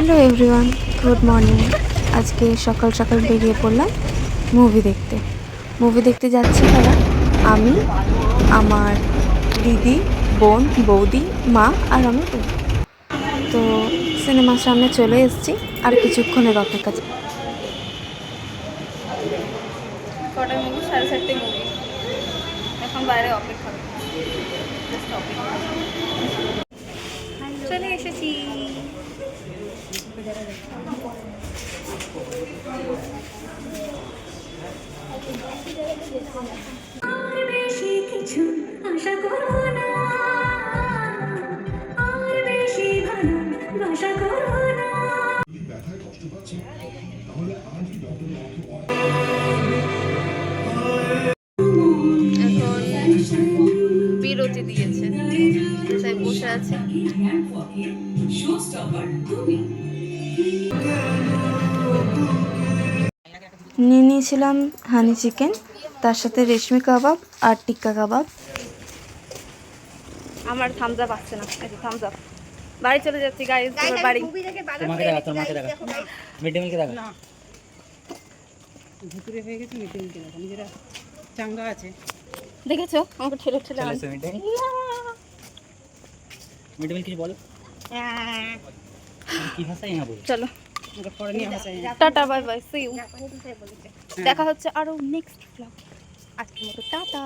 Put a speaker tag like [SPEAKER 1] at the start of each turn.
[SPEAKER 1] Hello everyone good morning. আজকে সকাল সকাল বেরিয়ে পড়লাম মুভি দেখতে। মুভি দেখতে যাচ্ছি তারা। আমি আমার দিদি বোন বৌদি মা আর আমি তো। তো সিনেমার সামনে চলে এসেছি আর কিছুক্ষণের অপেক্ষা।
[SPEAKER 2] কটার মুভি? সাড়ে চারটে মুভি। এখন বাইরে অপেক্ষা। চলে এসেছি।
[SPEAKER 3] আর বেশি কিছু আশা করব না। আর বেশি ভালোবাসা করব না।
[SPEAKER 2] এখন বিরতি দিয়েছে। তাই বসে আছে।
[SPEAKER 1] নিয়ে নিয়েছিলাম হানি চিকেন তার সাথে রেশমি কাবাব আর টিক্কা কাবাব।
[SPEAKER 2] আমার থামস আপ আসছে না থামস আপ বাড়ি চলে যাচ্ছি গাইজ বাড়ি।
[SPEAKER 4] তোমাকে দেখা তোর মাকে দেখা মিড ডে মিলকে দেখা
[SPEAKER 5] ভুতুরে হয়ে গেছে মিটে দেখা নিজেরা চাঙ্গা আছে।
[SPEAKER 2] দেখেছ? আমাকে ঠেলে ঠেলে
[SPEAKER 4] চলে
[SPEAKER 2] আন-
[SPEAKER 4] এসো mid day mid day meal কিছু বলো। কি বলো
[SPEAKER 2] চলো। Tata bye bye see you দেখা হচ্ছে আরও নেক্সট ব্লগ আজকের মতো টাটা।